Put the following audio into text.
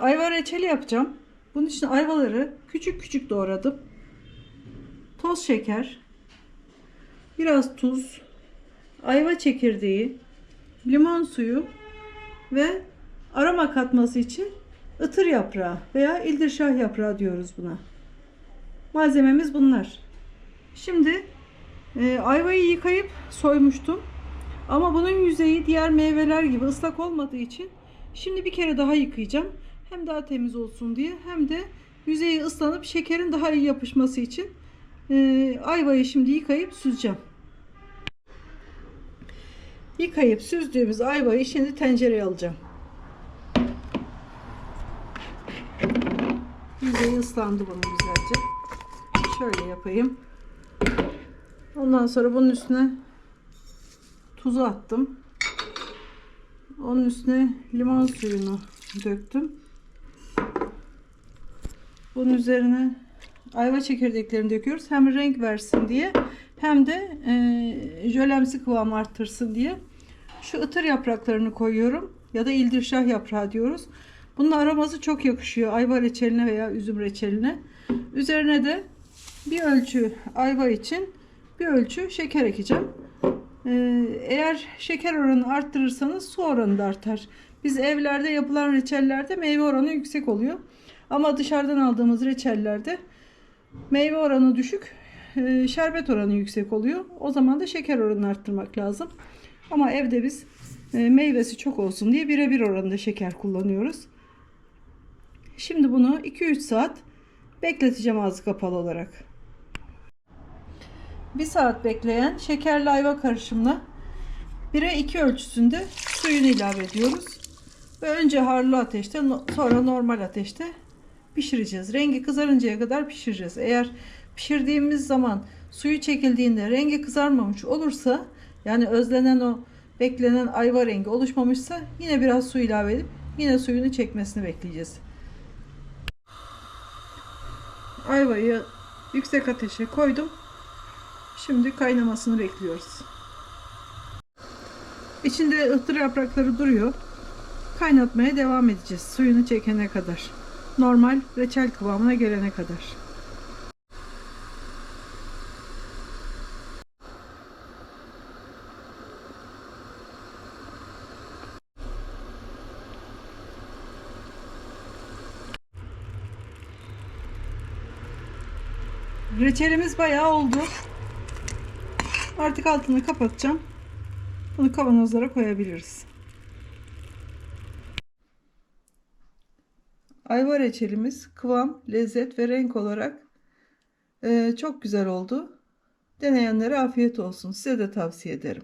ayva reçeli yapacağım. Bunun için ayvaları küçük küçük doğradım. Toz şeker, biraz tuz, ayva çekirdeği, limon suyu ve aroma katması için ıtır yaprağı veya ildirşah yaprağı diyoruz buna. Malzememiz bunlar. Şimdi e, ayvayı yıkayıp soymuştum. Ama bunun yüzeyi diğer meyveler gibi ıslak olmadığı için şimdi bir kere daha yıkayacağım. Hem daha temiz olsun diye hem de yüzeyi ıslanıp şekerin daha iyi yapışması için e, ayvayı şimdi yıkayıp süzeceğim. Yıkayıp süzdüğümüz ayvayı şimdi tencereye alacağım. Yüzeyi ıslandı bunun güzelce. Şöyle yapayım. Ondan sonra bunun üstüne tuzu attım. Onun üstüne limon suyunu döktüm. Bunun üzerine ayva çekirdeklerini döküyoruz. Hem renk versin diye hem de e, jölemsi kıvam arttırsın diye. Şu ıtır yapraklarını koyuyorum. Ya da ildirşah yaprağı diyoruz. Bunun aroması çok yakışıyor ayva reçeline veya üzüm reçeline. Üzerine de bir ölçü ayva için bir ölçü şeker ekeceğim. Ee, eğer şeker oranı arttırırsanız su oranı da artar. Biz evlerde yapılan reçellerde meyve oranı yüksek oluyor. Ama dışarıdan aldığımız reçellerde meyve oranı düşük, e, şerbet oranı yüksek oluyor. O zaman da şeker oranını arttırmak lazım. Ama evde biz e, meyvesi çok olsun diye birebir oranında şeker kullanıyoruz. Şimdi bunu 2-3 saat bekleteceğim ağzı kapalı olarak. 1 saat bekleyen şekerli ayva karışımına 1'e 2 ölçüsünde suyunu ilave ediyoruz. Ve önce harlı ateşte sonra normal ateşte pişireceğiz. Rengi kızarıncaya kadar pişireceğiz. Eğer pişirdiğimiz zaman suyu çekildiğinde rengi kızarmamış olursa yani özlenen o beklenen ayva rengi oluşmamışsa yine biraz su ilave edip yine suyunu çekmesini bekleyeceğiz. Ayvayı yüksek ateşe koydum. Şimdi kaynamasını bekliyoruz. İçinde ıhtır yaprakları duruyor. Kaynatmaya devam edeceğiz. Suyunu çekene kadar. Normal reçel kıvamına gelene kadar. Reçelimiz bayağı oldu. Artık altını kapatacağım. Bunu kavanozlara koyabiliriz. Ayva reçelimiz kıvam, lezzet ve renk olarak e, çok güzel oldu. Deneyenlere afiyet olsun. Size de tavsiye ederim.